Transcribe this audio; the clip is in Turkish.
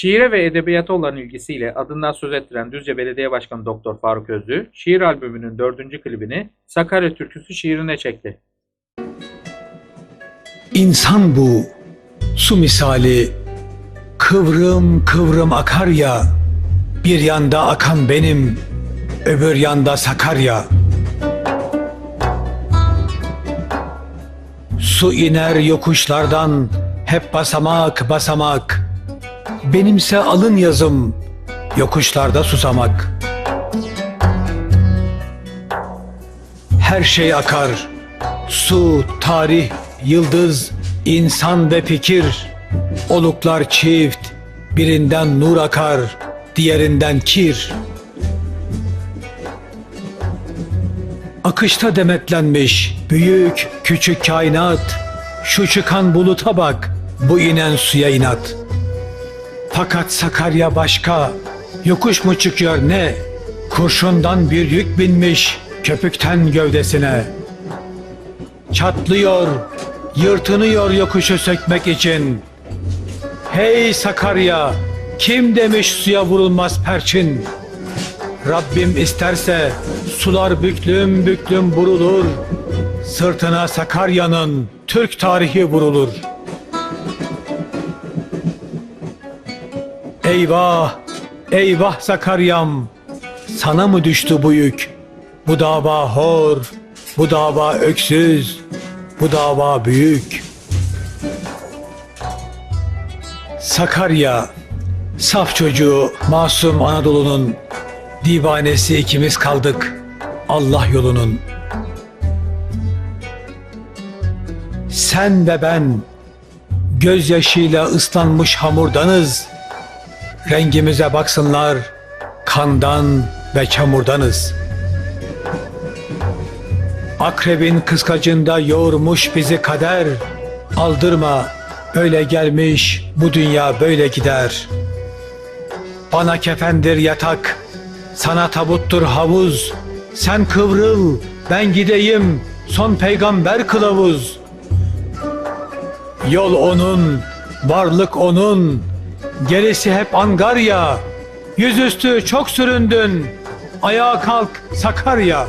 Şiire ve edebiyata olan ilgisiyle adından söz ettiren Düzce Belediye Başkanı Doktor Faruk Özlü, şiir albümünün dördüncü klibini Sakarya Türküsü şiirine çekti. İnsan bu, su misali, kıvrım kıvrım akar ya, bir yanda akan benim, öbür yanda Sakarya. Su iner yokuşlardan, hep basamak basamak. Benimse alın yazım, yokuşlarda susamak. Her şey akar, Su, tarih, yıldız, insan ve fikir. Oluklar çift, birinden nur akar, diğerinden kir. Akışta demetlenmiş büyük küçük kainat. Şu çıkan buluta bak, bu inen suya inat. Fakat Sakarya başka, yokuş mu çıkıyor ne? Kurşundan bir yük binmiş köpükten gövdesine. Çatlıyor, yırtınıyor yokuşu sökmek için. Hey Sakarya, kim demiş suya vurulmaz perçin? Rabbim isterse sular büklüm büklüm vurulur. Sırtına Sakarya'nın Türk tarihi vurulur. Eyvah, eyvah Sakaryam, sana mı düştü bu yük? Bu dava hor, bu dava öksüz, bu dava büyük. Sakarya, saf çocuğu masum Anadolu'nun divanesi ikimiz kaldık Allah yolunun. Sen ve ben gözyaşıyla ıslanmış hamurdanız. Rengimize baksınlar kandan ve çamurdanız. Akrebin kıskacında yoğurmuş bizi kader. Aldırma, öyle gelmiş, bu dünya böyle gider. Bana kefendir yatak, sana tabuttur havuz. Sen kıvrıl, ben gideyim, son peygamber kılavuz. Yol onun, varlık onun, gerisi hep angarya. Yüzüstü çok süründün, ayağa kalk Sakarya.